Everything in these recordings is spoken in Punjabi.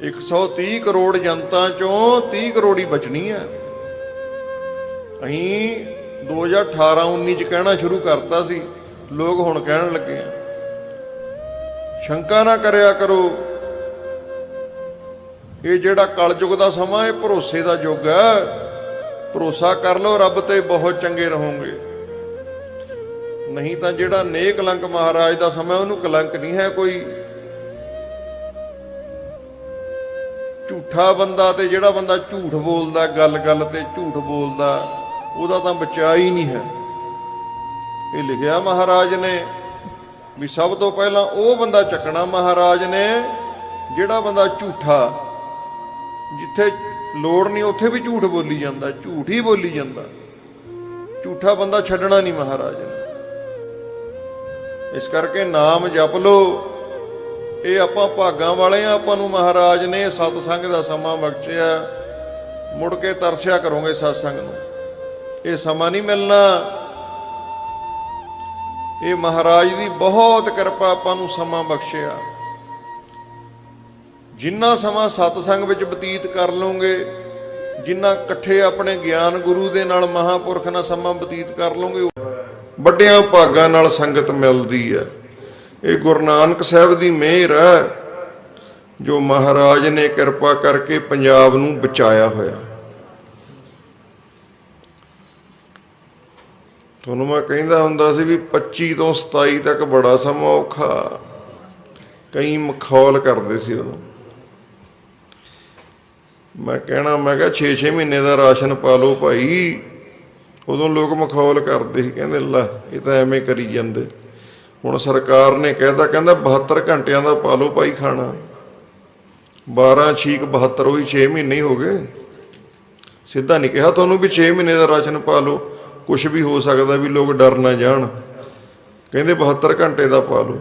130 ਕਰੋੜ ਜਨਤਾ ਚੋਂ 30 ਕਰੋੜ ਹੀ ਬਚਣੀ ਹੈ। ਅਸੀਂ 2018 19 ਚ ਕਹਿਣਾ ਸ਼ੁਰੂ ਕਰਤਾ ਸੀ। ਲੋਕ ਹੁਣ ਕਹਿਣ ਲੱਗੇ ਆ, ਸ਼ੰਕਾ ਨਾ ਕਰਿਆ ਕਰੋ। ਇਹ ਜਿਹੜਾ ਕਲਯੁਗ ਦਾ ਸਮਾਂ, ਇਹ ਭਰੋਸੇ ਦਾ ਯੁੱਗ ਹੈ। ਭਰੋਸਾ ਕਰ ਲਓ, ਰੱਬ ਤੇ ਬਹੁਤ ਚੰਗੇ ਰਹੋਗੇ। ਨਹੀਂ ਤਾਂ ਜਿਹੜਾ ਨੇਕ ਕਲੰਕ ਮਹਾਰਾਜ ਦਾ ਸਮਾਂ, ਉਹਨੂੰ ਕਲੰਕ ਨਹੀਂ ਹੈ ਕੋਈ। ਝੂਠਾ ਬੰਦਾ ਤੇ ਜਿਹੜਾ ਬੰਦਾ ਝੂਠ ਬੋਲਦਾ ਗੱਲ-ਗੱਲ ਤੇ ਝੂਠ ਬੋਲਦਾ, ਉਹਦਾ ਤਾਂ ਬਚਾ ਹੀ ਨਹੀਂ ਹੈ। ਇਹ ਲਿਖਿਆ ਮਹਾਰਾਜ ਨੇ ਵੀ ਸਭ ਤੋਂ ਪਹਿਲਾਂ ਉਹ ਬੰਦਾ ਚੱਕਣਾ ਮਹਾਰਾਜ ਨੇ, ਜਿਹੜਾ ਬੰਦਾ ਝੂਠਾ, ਜਿੱਥੇ ਲੋੜ ਨਹੀਂ ਉੱਥੇ ਵੀ ਝੂਠ ਬੋਲੀ ਜਾਂਦਾ, ਝੂਠ ਹੀ ਬੋਲੀ ਜਾਂਦਾ। ਝੂਠਾ ਬੰਦਾ ਛੱਡਣਾ ਨਹੀਂ ਮਹਾਰਾਜ ਨੇ। ਇਸ ਕਰਕੇ ਨਾਮ ਜਪ ਲੋ ਇਹ ਆਪਾਂ ਭਾਗਾਂ ਵਾਲੇ ਆ, ਆਪਾਂ ਨੂੰ ਮਹਾਰਾਜ ਨੇ ਸਤ ਸੰਗ ਦਾ ਸਮਾਂ ਬਖਸ਼ਿਆ। ਮੁੜ ਕੇ ਤਰਸਿਆ ਕਰੋਗੇ ਸਤਸੰਗ ਨੂੰ। ਇਹ ਸਮਾਂ ਨਹੀਂ ਮਿਲਣਾ। ਇਹ ਮਹਾਰਾਜ ਦੀ ਬਹੁਤ ਕਿਰਪਾ ਆਪਾਂ ਨੂੰ ਸਮਾਂ ਬਖਸ਼ਿਆ। ਜਿੰਨਾ ਸਮਾਂ ਸਤਸੰਗ ਵਿੱਚ ਬਤੀਤ ਕਰ ਲਓਗੇ, ਜਿੰਨਾ ਇਕੱਠੇ ਆਪਣੇ ਗਿਆਨ ਗੁਰੂ ਦੇ ਨਾਲ ਮਹਾਪੁਰਖ ਨਾਲ ਸਮਾਂ ਬਤੀਤ ਕਰ ਲਓਗੇ ਵੱਡਿਆਂ ਭਾਗਾਂ ਨਾਲ ਸੰਗਤ ਮਿਲਦੀ ਹੈ। ਇਹ ਗੁਰੂ ਨਾਨਕ ਸਾਹਿਬ ਦੀ ਮਿਹਰ ਹੈ, ਜੋ ਮਹਾਰਾਜ ਨੇ ਕਿਰਪਾ ਕਰਕੇ ਪੰਜਾਬ ਨੂੰ ਬਚਾਇਆ ਹੋਇਆ। ਤੁਹਾਨੂੰ ਮੈਂ ਕਹਿੰਦਾ ਹੁੰਦਾ ਸੀ ਵੀ 25 ਤੋਂ 27 ਤੱਕ ਬੜਾ ਸਮਾਂ ਔਖਾ। ਕਈ ਮਖੌਲ ਕਰਦੇ ਸੀ ਉਦੋਂ। ਮੈਂ ਕਹਿਣਾ, ਮੈਂ ਕਿਹਾ 6-6 ਮਹੀਨੇ ਦਾ ਰਾਸ਼ਨ ਪਾ ਲਓ ਭਾਈ। ਉਦੋਂ ਲੋਕ ਮਖੌਲ ਕਰਦੇ ਸੀ, ਕਹਿੰਦੇ ਲੈ, ਇਹ ਤਾਂ ਐਵੇਂ ਕਰੀ ਜਾਂਦੇ। ਹੁਣ ਸਰਕਾਰ ਨੇ ਕਹਿਤਾ, ਕਹਿੰਦਾ 72 ਘੰਟਿਆਂ ਦਾ ਪਾ ਲਓ ਭਾਈ ਖਾਣਾ। 12 ਛੀਕ 72 ਉਹੀ 6 ਮਹੀਨੇ ਹੀ ਹੋ ਗਏ। ਸਿੱਧਾ ਨਹੀਂ ਕਿਹਾ ਤੁਹਾਨੂੰ ਵੀ 6 ਮਹੀਨੇ ਦਾ ਰਾਸ਼ਨ ਪਾ ਲਓ ਕੁਝ ਵੀ ਹੋ ਸਕਦਾ ਵੀ ਲੋਕ ਡਰ ਨਾ ਜਾਣ। ਕਹਿੰਦੇ 72 ਘੰਟੇ ਦਾ ਪਾ ਲਓ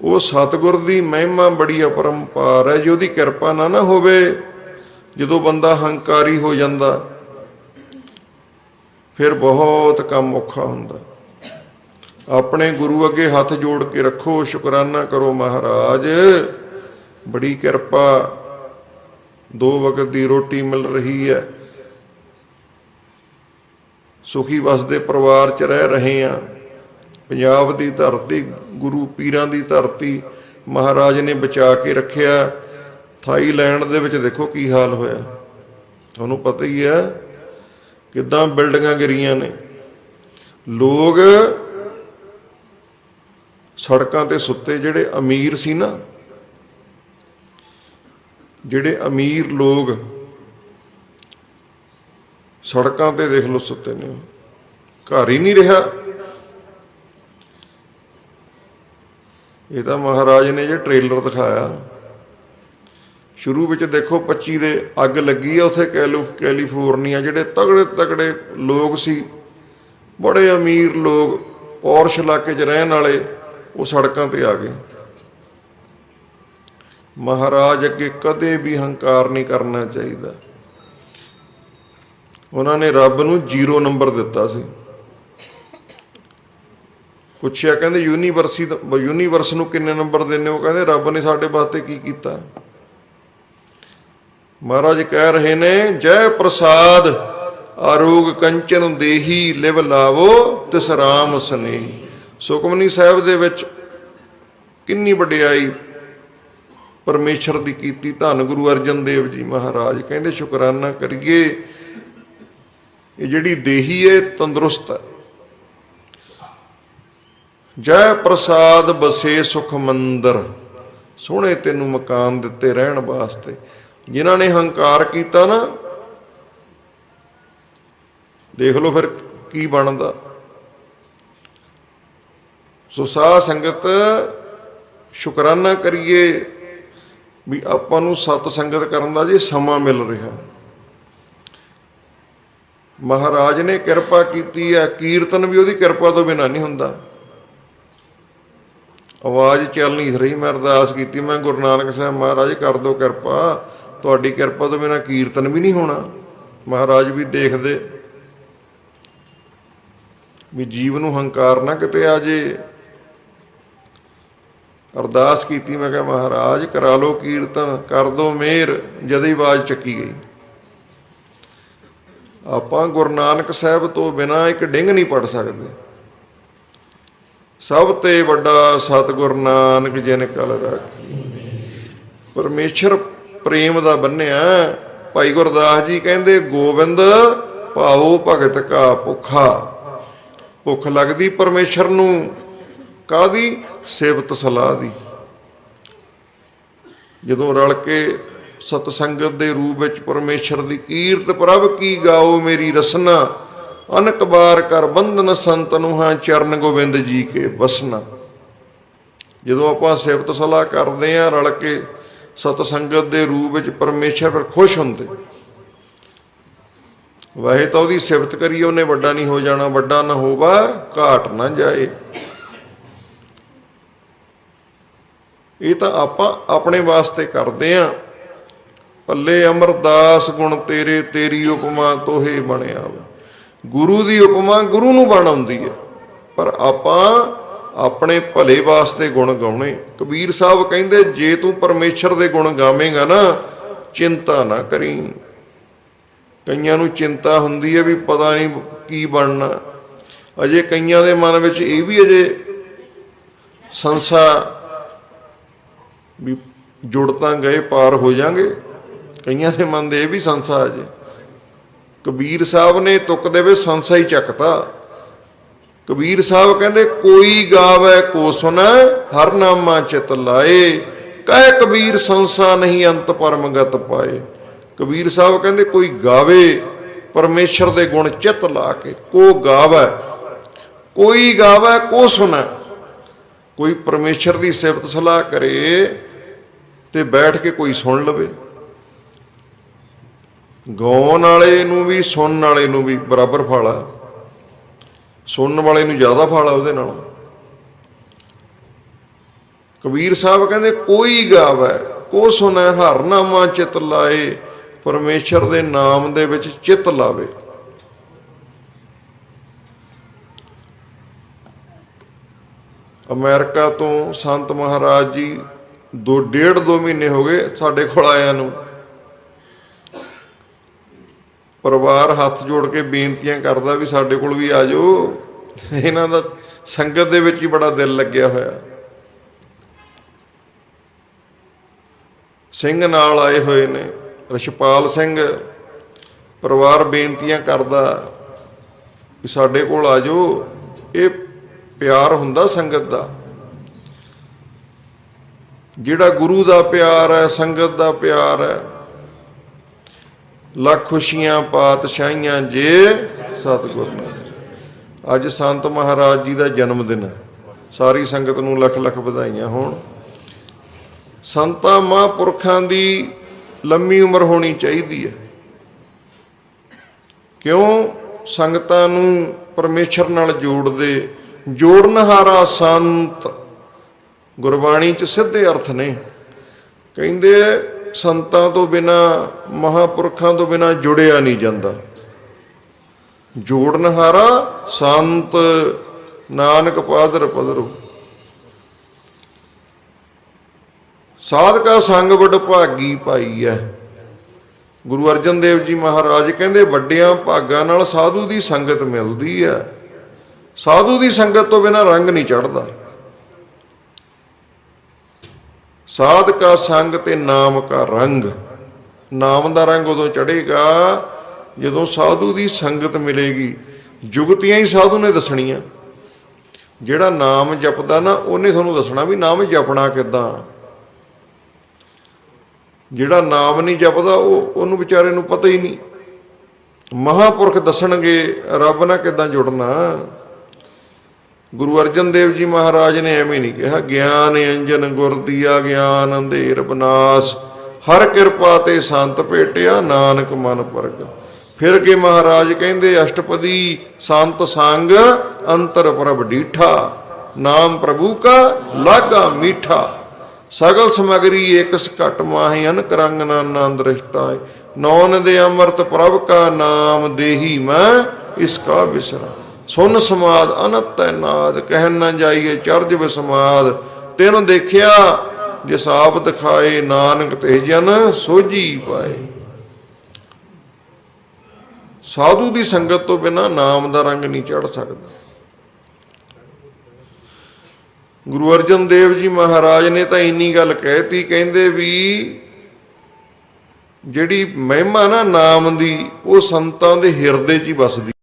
ਉਹ ਸਤਿਗੁਰ ਦੀ ਮਹਿਮਾ ਬੜੀ ਅਪਰੰਪਾਰ ਹੈ, ਜੇ ਉਹਦੀ ਕਿਰਪਾ ਨਾ ਨਾ ਹੋਵੇ, ਜਦੋਂ ਬੰਦਾ ਹੰਕਾਰੀ ਹੋ ਜਾਂਦਾ, ਫਿਰ ਬਹੁਤ ਕੰਮ ਔਖਾ ਹੁੰਦਾ। ਆਪਣੇ ਗੁਰੂ ਅੱਗੇ ਹੱਥ ਜੋੜ ਕੇ ਰੱਖੋ, ਸ਼ੁਕਰਾਨਾ ਕਰੋ ਮਹਾਰਾਜ। ਬੜੀ ਕਿਰਪਾ ਦੋ ਵਕਤ ਦੀ ਰੋਟੀ ਮਿਲ ਰਹੀ ਹੈ। ਸੁਖੀ ਵਸਦੇ ਪਰਿਵਾਰ 'ਚ ਰਹਿ ਰਹੇ ਆ ਪੰਜਾਬ ਦੀ ਧਰਤੀ, ਗੁਰੂ ਪੀਰਾਂ ਦੀ ਧਰਤੀ ਮਹਾਰਾਜ ਨੇ ਬਚਾ ਕੇ ਰੱਖਿਆ। ਥਾਈਲੈਂਡ ਦੇ ਵਿੱਚ ਦੇਖੋ ਕੀ ਹਾਲ ਹੋਇਆ। ਤੁਹਾਨੂੰ ਪਤਾ ਹੀ ਹੈ ਕਿਦਾਂ ਬਿਲਡਿੰਗਾਂ ਗਿਰੀਆਂ ਨੇ। ਲੋਕ ਸੜਕਾਂ ਤੇ ਸੁੱਤੇ ਜਿਹੜੇ ਅਮੀਰ ਸੀ ਨਾ, ਜਿਹੜੇ ਅਮੀਰ ਲੋਕ ਸੜਕਾਂ ਤੇ ਦੇਖ ਲਓ ਸੁੱਤੇ ਨੇ, ਘਰ ਹੀ ਨਹੀਂ ਰਿਹਾ। ਇਹ ਤਾਂ ਮਹਾਰਾਜ ਨੇ ਜੇ ਟ੍ਰੇਲਰ ਦਿਖਾਇਆ। ਸ਼ੁਰੂ ਵਿੱਚ ਦੇਖੋ 25 ਦੇ ਅੱਗ ਲੱਗੀ ਆ ਉੱਥੇ ਕੈਲੋ, ਕੈਲੀਫੋਰਨੀਆ, ਜਿਹੜੇ ਤਗੜੇ ਤਗੜੇ ਲੋਕ ਸੀ, ਬੜੇ ਅਮੀਰ ਲੋਕ, ਪੌਰਸ਼ ਇਲਾਕੇ 'ਚ ਰਹਿਣ ਵਾਲੇ ਉਹ ਸੜਕਾਂ ਤੇ ਆ ਗਏ। ਮਹਾਰਾਜ ਅੱਗੇ ਕਦੇ ਵੀ ਹੰਕਾਰ ਨਹੀਂ ਕਰਨਾ ਚਾਹੀਦਾ। ਉਹਨਾਂ ਨੇ ਰੱਬ ਨੂੰ ਜ਼ੀਰੋ ਨੰਬਰ ਦਿੱਤਾ ਸੀ। ਪੁੱਛਿਆ, ਕਹਿੰਦੇ ਯੂਨੀਵਰਸਿਟੀ ਯੂਨੀਵਰਸ ਨੂੰ ਕਿੰਨੇ ਨੰਬਰ ਦਿੰਦੇ ਉਹ ਕਹਿੰਦੇ, ਰੱਬ ਨੇ ਸਾਡੇ ਵਾਸਤੇ ਕੀ ਕੀਤਾ? ਮਹਾਰਾਜ ਕਹਿ ਰਹੇ ਨੇ, ਜੈ ਪ੍ਰਸਾਦ, ਆਰੋਗ ਕੰਚਨ ਦੇਹੀ ਲਿਵ ਲਾਵੋ, ਤਿਸ ਰਾਮ ਸਨੇਹੀ। ਸੁਖਮਨੀ ਸਾਹਿਬ ਦੇ ਵਿੱਚ ਕਿੰਨੀ ਵਡਿਆਈ ਪਰਮੇਸ਼ਰ ਦੀ ਕੀਤੀ, ਧੰਨ ਗੁਰੂ ਅਰਜਨ ਦੇਵ ਜੀ ਮਹਾਰਾਜ ਕਹਿੰਦੇ, ਸ਼ੁਕਰਾਨਾ ਕਰੀਏ, ਇਹ ਜਿਹੜੀ ਦੇਹੀ ਹੈ ਤੰਦਰੁਸਤ ਹੈ। ਜੈ ਪ੍ਰਸਾਦ ਬਸੇ ਸੁਖ ਮੰਦਰ, ਸੋਹਣੇ ਤੈਨੂੰ ਮਕਾਨ ਦਿੱਤੇ ਰਹਿਣ ਵਾਸਤੇ। ਜਿਨ੍ਹਾਂ ਨੇ ਹੰਕਾਰ ਕੀਤਾ ਨਾ, ਦੇਖ ਲਓ ਫਿਰ ਕੀ ਬਣਦਾ। ਸੋ ਸਾਧ ਸੰਗਤ, ਸ਼ੁਕਰਾਨਾ ਕਰੀਏ ਵੀ ਆਪਾਂ ਨੂੰ ਸਤ ਸੰਗਤ ਕਰਨ ਦਾ ਜੇ ਸਮਾਂ ਮਿਲ ਰਿਹਾ। ਮਹਾਰਾਜ ਨੇ ਕਿਰਪਾ ਕੀਤੀ ਹੈ, ਕੀਰਤਨ ਵੀ ਉਹਦੀ ਕਿਰਪਾ ਤੋਂ ਬਿਨਾਂ ਨਹੀਂ ਹੁੰਦਾ। ਆਵਾਜ਼ ਚੱਲ ਨਹੀਂ ਰਹੀ, ਮੈਂ ਅਰਦਾਸ ਕੀਤੀ, ਮੈਂ ਗੁਰੂ ਨਾਨਕ ਸਾਹਿਬ ਮਹਾਰਾਜ ਕਰ ਦਿਓ ਕਿਰਪਾ, ਤੁਹਾਡੀ ਕਿਰਪਾ ਤੋਂ ਬਿਨਾਂ ਕੀਰਤਨ ਵੀ ਨਹੀਂ ਹੋਣਾ। ਮਹਾਰਾਜ ਵੀ ਦੇਖਦੇ ਵੀ ਜੀਵ ਨੂੰ ਹੰਕਾਰ ਨਾ ਕਿਤੇ ਆ ਜੇ। ਅਰਦਾਸ ਕੀਤੀ, ਮੈਂ ਕਿਹਾ, ਮਹਾਰਾਜ, ਕਰਾ ਲਓ ਕੀਰਤਨ, ਕਰ ਦੋ ਮਿਹਰ ਜਦ ਹੀ ਆਵਾਜ਼ ਚੱਕੀ ਗਈ। ਆਪਾਂ ਗੁਰੂ ਨਾਨਕ ਸਾਹਿਬ ਤੋਂ ਬਿਨਾ ਇੱਕ ਡਿੰਗ ਨਹੀਂ ਪੜ ਸਕਦੇ। ਸਭ ਤੇ ਵੱਡਾ ਸਤਿਗੁਰ ਨਾਨਕ ਜਿਨ ਕਲ ਰਾਖੀ। ਪਰਮੇਸ਼ਰ ਪ੍ਰੇਮ ਦਾ ਬੰਨਿਆ। ਭਾਈ ਗੁਰਦਾਸ ਜੀ ਕਹਿੰਦੇ, ਗੋਬਿੰਦ, ਭਾਉ ਭਗਤ ਕਾ ਭੁੱਖਾ। ਭੁੱਖ ਲੱਗਦੀ ਪਰਮੇਸ਼ਰ ਨੂੰ। ਕਾਦੀ? ਸੇਵਤ ਸਲਾਹ ਦੀ। ਜਦੋਂ ਰਲ ਕੇ ਸਤ ਸੰਗਤ ਦੇ ਰੂਪ ਵਿੱਚ ਪਰਮੇਸ਼ਰ ਦੀ ਕੀਰਤ ਪ੍ਰਭ ਕੀ ਗਾਓ ਮੇਰੀ ਰਸਨਾ, ਅਨਕ ਬਾਰ ਕਰ ਬੰਧਨ ਸੰਤਨੁ ਹਾਂ ਚਰਨ ਗੋਬਿੰਦ ਜੀ ਕੇ ਵਸਨਾ ਜਦੋਂ ਆਪਾਂ ਸਿਫਤ ਸਲਾਹ ਕਰਦੇ ਆਂ, ਰਲ ਕੇ ਸਤ ਸੰਗਤ ਦੇ ਰੂਪ ਵਿੱਚ ਪਰਮੇਸ਼ਰ ਪਰ ਖੁਸ਼ ਹੁੰਦੇ। ਵਾਹੇ ਤਾਂ ਉਹਦੀ ਸਿਫਤ ਕਰੀਏ ਉਹਨੇ ਵੱਡਾ ਨਹੀਂ ਹੋ ਜਾਣਾ, ਵੱਡਾ ਨਾ ਹੋਵਾ ਘਾਟ ਨਾ ਜਾਏ। ਇਹ ਤਾਂ ਆਪਾਂ ਆਪਣੇ ਵਾਸਤੇ ਕਰਦੇ ਆਂ। ਪੱਲੇ ਅਮਰਦਾਸ ਗੁਣ ਤੇਰੇ, ਤੇਰੀ ਉਪਮਾ ਤੋਹੇ ਬਣਿਆ ਵਾ। ਗੁਰੂ ਦੀ ਉਪਮਾ ਗੁਰੂ ਨੂੰ ਬਣ ਆਉਂਦੀ ਹੈ ਪਰ ਆਪਾਂ ਆਪਣੇ ਭਲੇ ਵਾਸਤੇ ਗੁਣ ਗਾਉਣੇ। ਕਬੀਰ ਸਾਹਿਬ ਕਹਿੰਦੇ, ਜੇ ਤੂੰ ਪਰਮੇਸ਼ਰ ਦੇ ਗੁਣ ਗਾਵੇਂਗਾ ਨਾ, ਚਿੰਤਾ ਨਾ ਕਰੀ। ਕਈਆਂ ਨੂੰ ਚਿੰਤਾ ਹੁੰਦੀ ਹੈ ਵੀ ਪਤਾ ਨਹੀਂ ਕੀ ਬਣਨਾ। ਅਜੇ ਕਈਆਂ ਦੇ ਮਨ ਵਿੱਚ ਇਹ ਵੀ ਅਜੇ ਸੰਸਾ ਵੀ ਜੁੜ ਤਾਂ ਗਏ, ਪਾਰ ਹੋ ਜਾਾਂਗੇ। ਕਈਆਂ ਦੇ ਮਨ ਦੇ ਇਹ ਵੀ ਸੰਸਾ ਆ ਜੇ। ਕਬੀਰ ਸਾਹਿਬ ਨੇ ਤੁਕ ਦੇਵੇ ਸੰਸਾ ਹੀ ਚੱਕਤਾ। ਕਬੀਰ ਸਾਹਿਬ ਕਹਿੰਦੇ, ਕੋਈ ਗਾਵੇ, ਕੋ ਸੁਨੈ ਹਰ ਨਾਮਾ ਚਿਤ ਲਾਏ। ਕਹਿ ਕਬੀਰ ਸੰਸਾ ਨਹੀਂ ਅੰਤ ਪਰਮਗਤ ਪਾਏ। ਕਬੀਰ ਸਾਹਿਬ ਕਹਿੰਦੇ, ਕੋਈ ਗਾਵੇ, ਪਰਮੇਸ਼ਰ ਦੇ ਗੁਣ ਚਿਤ ਲਾ ਕੇ, ਕੋ ਗਾਵੇ, ਕੋਈ ਗਾਵੇ, ਕੋ ਸੁਨੈ ਕੋਈ ਪਰਮੇਸ਼ਰ ਦੀ ਸਿਫਤ ਸਲਾਹ ਕਰੇ ਤੇ ਬੈਠ ਕੇ ਕੋਈ ਸੁਣ ਲਵੇ। ਗਾਉਣ ਵਾਲੇ ਨੂੰ ਵੀ, ਸੁਣਨ ਵਾਲੇ ਨੂੰ ਵੀ ਬਰਾਬਰ ਫਲ ਸੁਣਨ ਵਾਲੇ ਨੂੰ ਜ਼ਿਆਦਾ ਫਲ ਆ ਉਹਦੇ ਨਾਲ। ਕਬੀਰ ਸਾਹਿਬ ਕਹਿੰਦੇ, ਕੋਈ ਗਾਵੇ, ਕੋ ਸੁਣੈ ਹਰਨਾਮਾ ਚਿਤ ਲਾਏ, ਪਰਮੇਸ਼ਰ ਦੇ ਨਾਮ ਦੇ ਵਿੱਚ ਚਿਤ ਲਾਵੇ। ਅਮਰੀਕਾ ਤੋਂ ਸੰਤ ਮਹਾਰਾਜ ਜੀ ਦੋ ਡੇਢ ਦੋ ਮਹੀਨੇ ਹੋ ਗਏ ਸਾਡੇ ਕੋਲ ਆਇਆਂ ਨੂੰ। ਪਰਿਵਾਰ ਹੱਥ ਜੋੜ ਕੇ ਬੇਨਤੀਆਂ ਕਰਦਾ ਵੀ ਸਾਡੇ ਕੋਲ ਵੀ ਆ ਜਾਓ। ਇਹਨਾਂ ਦਾ ਸੰਗਤ ਦੇ ਵਿੱਚ ਹੀ ਬੜਾ ਦਿਲ ਲੱਗਿਆ ਹੋਇਆ। ਸਿੰਘ ਨਾਲ ਆਏ ਹੋਏ ਨੇ ਰਸ਼ਪਾਲ ਸਿੰਘ। ਪਰਿਵਾਰ ਬੇਨਤੀਆਂ ਕਰਦਾ ਵੀ ਸਾਡੇ ਕੋਲ ਆ ਜਾਓ। ਇਹ ਪਿਆਰ ਹੁੰਦਾ ਸੰਗਤ ਦਾ। ਜਿਹੜਾ ਗੁਰੂ ਦਾ ਪਿਆਰ ਹੈ, ਸੰਗਤ ਦਾ ਪਿਆਰ ਹੈ, ਲੱਖ ਖੁਸ਼ੀਆਂ, ਪਾਤਸ਼ਾਹੀਆਂ ਜੇ ਸਤਿਗੁਰ ਨਾਲ ਅੱਜ ਸੰਤ ਮਹਾਰਾਜ ਜੀ ਦਾ ਜਨਮ ਦਿਨ ਹੈ। ਸਾਰੀ ਸੰਗਤ ਨੂੰ ਲੱਖ ਲੱਖ ਵਧਾਈਆਂ ਹੋਣ। ਸੰਤਾਂ ਮਹਾਂਪੁਰਖਾਂ ਦੀ ਲੰਮੀ ਉਮਰ ਹੋਣੀ ਚਾਹੀਦੀ ਹੈ। ਕਿਉਂ? ਸੰਗਤਾਂ ਨੂੰ ਪਰਮੇਸ਼ਰ ਨਾਲ ਜੋੜਦੇ, ਜੋੜਨਹਾਰਾ ਸੰਤ ਗੁਰਬਾਣੀ ਚ ਸਿੱਧੇ ਅਰਥ ਨੇ। ਕਹਿੰਦੇ ਸੰਤਾਂ ਤੋਂ ਬਿਨਾ, ਮਹਾਪੁਰਖਾਂ ਤੋਂ ਬਿਨਾ ਜੁੜਿਆ ਨਹੀਂ ਜਾਂਦਾ। ਜੋੜਨਹਾਰਾ ਸੰਤ ਨਾਨਕ ਪਾਦਰ ਪਦਰੋ ਸਾਧਕਾ ਸੰਗ ਵਡ ਭਾਗੀ ਪਾਈ ਐ। ਗੁਰੂ ਅਰਜਨ ਦੇਵ ਜੀ ਮਹਾਰਾਜ ਕਹਿੰਦੇ, ਵੱਡਿਆਂ ਭਾਗਾਂ ਨਾਲ ਸਾਧੂ ਦੀ ਸੰਗਤ ਮਿਲਦੀ ਐ। ਸਾਧੂ ਦੀ ਸੰਗਤ ਤੋਂ ਬਿਨਾ ਰੰਗ ਨਹੀਂ ਚੜਦਾ ਸਾਧ ਕਾ ਸੰਗ ਤੇ ਨਾਮ ਕਾ ਰੰਗ। ਨਾਮ ਦਾ ਰੰਗ ਉਦੋਂ ਚੜੇਗਾ ਜਦੋਂ ਸਾਧੂ ਦੀ ਸੰਗਤ ਮਿਲੇਗੀ। ਜੁਗਤੀਆਂ ਹੀ ਸਾਧੂ ਨੇ ਦੱਸਣੀਆਂ। ਜਿਹੜਾ ਨਾਮ ਜਪਦਾ ਨਾ, ਉਹਨੇ ਤੁਹਾਨੂੰ ਦੱਸਣਾ ਵੀ ਨਾਮ ਜਪਣਾ ਕਿੱਦਾਂ। ਜਿਹੜਾ ਨਾਮ ਨਹੀਂ ਜਪਦਾ, ਉਹ, ਉਹਨੂੰ ਵਿਚਾਰੇ ਨੂੰ ਪਤਾ ਹੀ ਨਹੀਂ। ਮਹਾਪੁਰਖ ਦੱਸਣਗੇ, ਰੱਬ ਨਾਲ ਕਿੱਦਾਂ ਜੁੜਨਾ। ਗੁਰੂ ਅਰਜਨ ਦੇਵ ਜੀ ਮਹਾਰਾਜ ਨੇ ਐਵੇਂ ਨਹੀਂ ਕਿਹਾ, ਗਿਆਨ ਅੰਜਨ ਗੁਰ ਦੀਆ ਗਿਆਨ ਅੰਧੇਰ ਬਨਾਸ, ਹਰ ਕਿਰਪਾ ਤੇ ਸੰਤ ਭੇਟਿਆ ਨਾਨਕ ਮਨ ਪਰਗ। ਫਿਰ ਕੇ ਮਹਾਰਾਜ ਕਹਿੰਦੇ, ਅਸ਼ਟਪਦੀ ਸੰਤ ਸੰਗ ਅੰਤਰ ਪ੍ਰਭ ਡੀਠਾ, ਨਾਮ ਪ੍ਰਭੂ ਕਾ ਲਾਗਾ ਮੀਠਾ, ਸਗਲ ਸਮਗਰੀ ਏਕ ਸਕਟ ਮਾਹੀ, ਅਨਕ ਰੰਗ ਨਾਨਾ ਦ੍ਰਿਸ਼ਟਾਏ ਨੌਨ ਦੇ ਅੰਮ੍ਰਿਤ ਪ੍ਰਭ ਕਾ ਨਾਮ ਦੇਹੀ ਮੈਂ, ਇਸ ਕਾ ਵਿਸਰਾ ਸੁਨ ਸਮਾਦ ਅਨਤ ਨਾਦ ਕਹਿ ਨਾ ਜਾਈਏ ਚਰਜ ਵਿਸਮਾਦ ਕੁੱਤੇ ਦੇਖਿਆ ਜੇ ਸਾਪ ਦਿਖਾਏ ਨਾਨਕ ਤੇ ਜਨ, ਸੋਝੀ ਪਾਏ। ਸਾਧੂ ਦੀ ਸੰਗਤ ਤੋਂ ਬਿਨਾ ਨਾਮ ਦਾ ਰੰਗ ਨਹੀਂ ਚੜ ਸਕਦਾ। ਗੁਰੂ ਅਰਜਨ ਦੇਵ ਜੀ ਮਹਾਰਾਜ ਨੇ ਤਾਂ ਇੰਨੀ ਗੱਲ ਕਹਿਤੀ, ਕਹਿੰਦੇ ਵੀ ਜਿਹੜੀ ਮਹਿਮਾ ਨਾ ਨਾਮ ਦੀ, ਉਹ ਸੰਤਾਂ ਦੇ ਹਿਰਦੇ 'ਚ ਹੀ ਵਸਦੀ।